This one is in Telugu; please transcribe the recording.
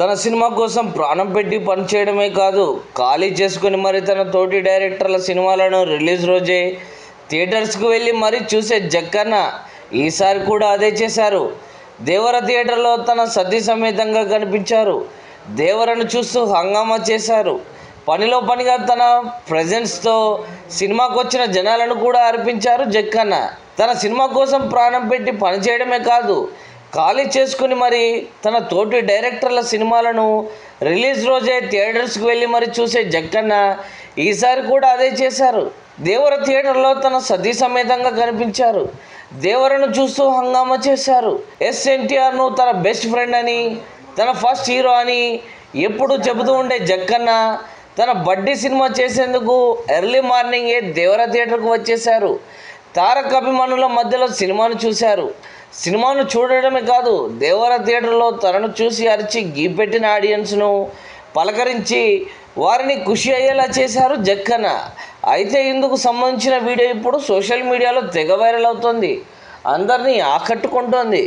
తన సినిమా కోసం ప్రాణం పెట్టి పనిచేయడమే కాదు ఖాళీ చేసుకుని మరి తన తోటి డైరెక్టర్ల సినిమాలను రిలీజ్ రోజే థియేటర్స్కు వెళ్ళి మరీ చూసే జక్కన్న ఈసారి కూడా అదే చేశారు. దేవర థియేటర్లో తన సతీ సమేతంగా కనిపించారు. దేవరను చూస్తూ హంగామా చేశారు. పనిలో పనిగా తన ప్రజెన్స్తో సినిమాకు వచ్చిన జనాలను కూడా అర్పించారు జక్కన్న. తన సినిమా కోసం ప్రాణం పెట్టి పనిచేయడమే కాదు ఖాళీ చేసుకుని మరి తన తోటి డైరెక్టర్ల సినిమాలను రిలీజ్ రోజే థియేటర్స్కి వెళ్ళి మరి చూసే జక్కన్న ఈసారి కూడా అదే చేశారు. దేవర థియేటర్లో తన సతీ సమేతంగా కనిపించారు. దేవరను చూస్తూ హంగామా చేశారు. ఎస్ ఎన్టీఆర్ను తన బెస్ట్ ఫ్రెండ్ అని తన ఫస్ట్ హీరో అని ఎప్పుడు చెబుతూ ఉండే జక్కన్న తన బడ్డీ సినిమా చేసేందుకు ఎర్లీ మార్నింగే దేవర థియేటర్కు వచ్చేశారు. తారక్ అభిమానుల మధ్యలో సినిమాను చూశారు. సినిమాను చూడడమే కాదు దేవర థియేటర్లో తనను చూసి అరిచి గీపెట్టిన ఆడియన్స్ను పలకరించి వారిని ఖుషి అయ్యేలా చేశారు జక్కన్న అయితే ఇందుకు సంబంధించిన వీడియో ఇప్పుడు సోషల్ మీడియాలో తెగ వైరల్ అవుతుంది. అందరినీ ఆకట్టుకుంటోంది.